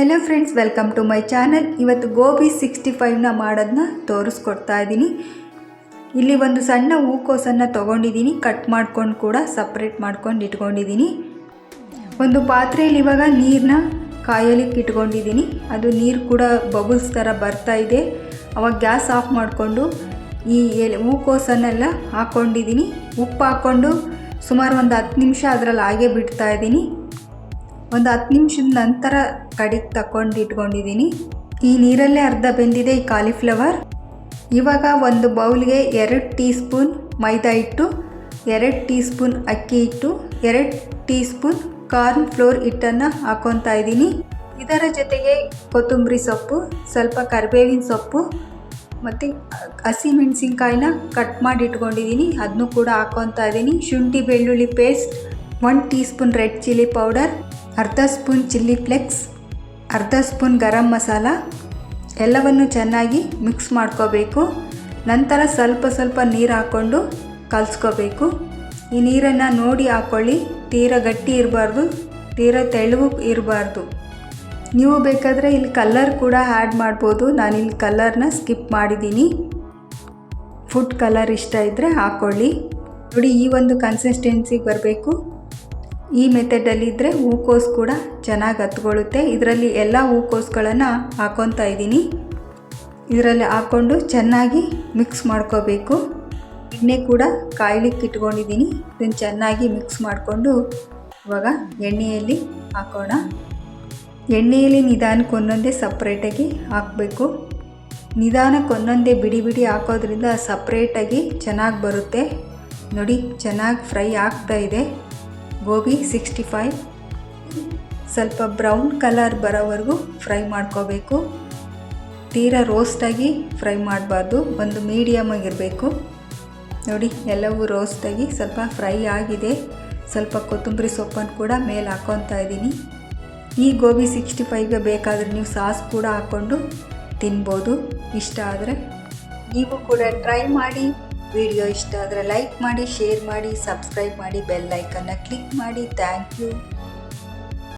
Hello friends welcome to my channel ಇವತ್ತು gobi sixty ಫೈವ್ನ ಮಾಡೋದನ್ನ ತೋರಿಸ್ಕೊಡ್ತಾ ಇದ್ದೀನಿ. ಇಲ್ಲಿ ಒಂದು ಸಣ್ಣ ಹೂಕೋಸನ್ನು ತೊಗೊಂಡಿದ್ದೀನಿ. ಕಟ್ ಮಾಡ್ಕೊಂಡು ಕೂಡ ಸಪ್ರೇಟ್ ಮಾಡ್ಕೊಂಡು ಇಟ್ಕೊಂಡಿದ್ದೀನಿ. ಒಂದು ಪಾತ್ರೆಯಲ್ಲಿ ಇವಾಗ ನೀರನ್ನ ಕಾಯಲಿಕ್ಕೆ ಇಟ್ಕೊಂಡಿದ್ದೀನಿ. ಅದು ನೀರು ಕೂಡ ಬಬಲ್ಸ್ ಥರ ಬರ್ತಾ ಇದೆ. ಅವಾಗ ಗ್ಯಾಸ್ ಆಫ್ ಮಾಡಿಕೊಂಡು ಈ ಎಲೆ, ಹೂಕೋಸನ್ನೆಲ್ಲ ಹಾಕ್ಕೊಂಡಿದ್ದೀನಿ ಉಪ್ಪು ಹಾಕ್ಕೊಂಡು ಸುಮಾರು ಒಂದು ಹತ್ತು ನಿಮಿಷ ಅದರಲ್ಲಿ ಹಾಗೆ ಬಿಡ್ತಾ ಇದ್ದೀನಿ. ಒಂದು ಹತ್ತು ನಿಮಿಷದ ನಂತರ ಕಡಿಗೆ ತಗೊಂಡು ಇಟ್ಕೊಂಡಿದ್ದೀನಿ. ಈ ನೀರಲ್ಲೇ ಅರ್ಧ ಬೆಂದಿದೆ ಈ ಕಾಲಿಫ್ಲವರ್ ಇವಾಗ ಒಂದು ಬೌಲ್ಗೆ ಎರಡು ಟೀ ಸ್ಪೂನ್ ಮೈದಾ ಹಿಟ್ಟು, ಎರಡು ಟೀ ಸ್ಪೂನ್ ಅಕ್ಕಿ ಹಿಟ್ಟು, ಎರಡು ಟೀ ಸ್ಪೂನ್ ಕಾರ್ನ್ ಫ್ಲೋರ್ ಹಿಟ್ಟನ್ನು ಹಾಕೊತಾ ಇದ್ದೀನಿ. ಇದರ ಜೊತೆಗೆ ಕೊತ್ತಂಬರಿ ಸೊಪ್ಪು, ಸ್ವಲ್ಪ ಕರಿಬೇವಿನ ಸೊಪ್ಪು ಮತ್ತು ಹಸಿಮೆಣಸಿನ್ಕಾಯಿನ ಕಟ್ ಮಾಡಿ ಇಟ್ಕೊಂಡಿದ್ದೀನಿ. ಅದನ್ನು ಕೂಡ ಹಾಕೊತಾ ಇದ್ದೀನಿ. ಶುಂಠಿ ಬೆಳ್ಳುಳ್ಳಿ paste one teaspoon red chilli powder ಅರ್ಧ ಸ್ಪೂನ್ ಚಿಲ್ಲಿ ಫ್ಲೆಕ್ಸ್, ಅರ್ಧ ಸ್ಪೂನ್ ಗರಂ ಮಸಾಲ, ಎಲ್ಲವನ್ನು ಚೆನ್ನಾಗಿ ಮಿಕ್ಸ್ ಮಾಡ್ಕೋಬೇಕು. ನಂತರ ಸ್ವಲ್ಪ ಸ್ವಲ್ಪ ನೀರು ಹಾಕ್ಕೊಂಡು ಕಲಸ್ಕೋಬೇಕು. ಈ ನೀರನ್ನು ನೋಡಿ ಹಾಕ್ಕೊಳ್ಳಿ ತೀರ ಗಟ್ಟಿ ಇರಬಾರ್ದು, ತೀರ ತೆಳುವು ಇರಬಾರ್ದು. ನೀವು ಬೇಕಾದರೆ ಇಲ್ಲಿ ಕಲರ್ ಕೂಡ ಆ್ಯಡ್ ಮಾಡ್ಬೋದು. ನಾನಿಲ್ಲಿ ಕಲರ್ನ ಸ್ಕಿಪ್ ಮಾಡಿದ್ದೀನಿ ಫುಡ್ ಕಲರ್ ಇಷ್ಟ ಇದ್ದರೆ ಹಾಕ್ಕೊಳ್ಳಿ ನೋಡಿ, ಈ ಒಂದು ಕನ್ಸಿಸ್ಟೆನ್ಸಿಗೆ ಬರಬೇಕು. ಈ ಮೆಥಡಲ್ಲಿದ್ದರೆ ಹೂಕೋಸು ಕೂಡ ಚೆನ್ನಾಗಿ ಹತ್ಕೊಳ್ಳುತ್ತೆ. ಇದರಲ್ಲಿ ಎಲ್ಲ ಹೂಕೋಸುಗಳನ್ನು ಹಾಕ್ಕೊತಾ ಇದ್ದೀನಿ. ಇದರಲ್ಲಿ ಹಾಕ್ಕೊಂಡು ಚೆನ್ನಾಗಿ ಮಿಕ್ಸ್ ಮಾಡ್ಕೋಬೇಕು. ಎಣ್ಣೆ ಕೂಡ ಕಾಯ್ಲಿಕ್ಕೆ ಇಟ್ಕೊಂಡಿದ್ದೀನಿ. ಇದನ್ನು ಚೆನ್ನಾಗಿ ಮಿಕ್ಸ್ ಮಾಡಿಕೊಂಡು ಇವಾಗ ಎಣ್ಣೆಯಲ್ಲಿ ಹಾಕೋಣ. ಎಣ್ಣೆಯಲ್ಲಿ ನಿಧಾನಕ್ಕೆ ಒಂದೊಂದೇ ಸಪ್ರೇಟಾಗಿ ಹಾಕಬೇಕು. ನಿಧಾನಕ್ಕೆ ಒಂದೊಂದೇ ಬಿಡಿ ಬಿಡಿ ಹಾಕೋದ್ರಿಂದ ಸಪ್ರೇಟಾಗಿ ಚೆನ್ನಾಗಿ ಬರುತ್ತೆ. ನೋಡಿ, ಚೆನ್ನಾಗಿ ಫ್ರೈ ಆಗ್ತಾ ಇದೆ. ಗೋಬಿ ಸಿಕ್ಸ್ಟಿ ಫೈವ್ ಸ್ವಲ್ಪ ಬ್ರೌನ್ ಕಲರ್ ಬರೋವರೆಗೂ ಫ್ರೈ ಮಾಡ್ಕೋಬೇಕು. ತೀರಾ ರೋಸ್ಟಾಗಿ ಫ್ರೈ ಮಾಡಬಾರ್ದು, ಒಂದು ಮೀಡಿಯಮ್ ಆಗಿರಬೇಕು ನೋಡಿ, ಎಲ್ಲವೂ ರೋಸ್ಟಾಗಿ ಸ್ವಲ್ಪ ಫ್ರೈ ಆಗಿದೆ. ಸ್ವಲ್ಪ ಕೊತ್ತಂಬರಿ ಸೊಪ್ಪನ್ನು ಕೂಡ ಮೇಲೆ ಹಾಕ್ಕೊತಾ ಇದ್ದೀನಿ. ಈ ಗೋಬಿ ಸಿಕ್ಸ್ಟಿ ಫೈವ್ಗೆ ಬೇಕಾದರೆ ನೀವು ಸಾಸ್ ಕೂಡ ಹಾಕ್ಕೊಂಡು ತಿನ್ಬೋದು. ಇಷ್ಟ ಆದರೆ ನೀವು ಕೂಡ ಟ್ರೈ ಮಾಡಿ. ವಿಡಿಯೋ ಇಷ್ಟ ಆದರೆ ಲೈಕ್ ಮಾಡಿ, ಶೇರ್ ಮಾಡಿ, ಸಬ್ಸ್ಕ್ರೈಬ್ ಮಾಡಿ, ಬೆಲ್ ಐಕನ್ನ ಕ್ಲಿಕ್ ಮಾಡಿ. Thank you.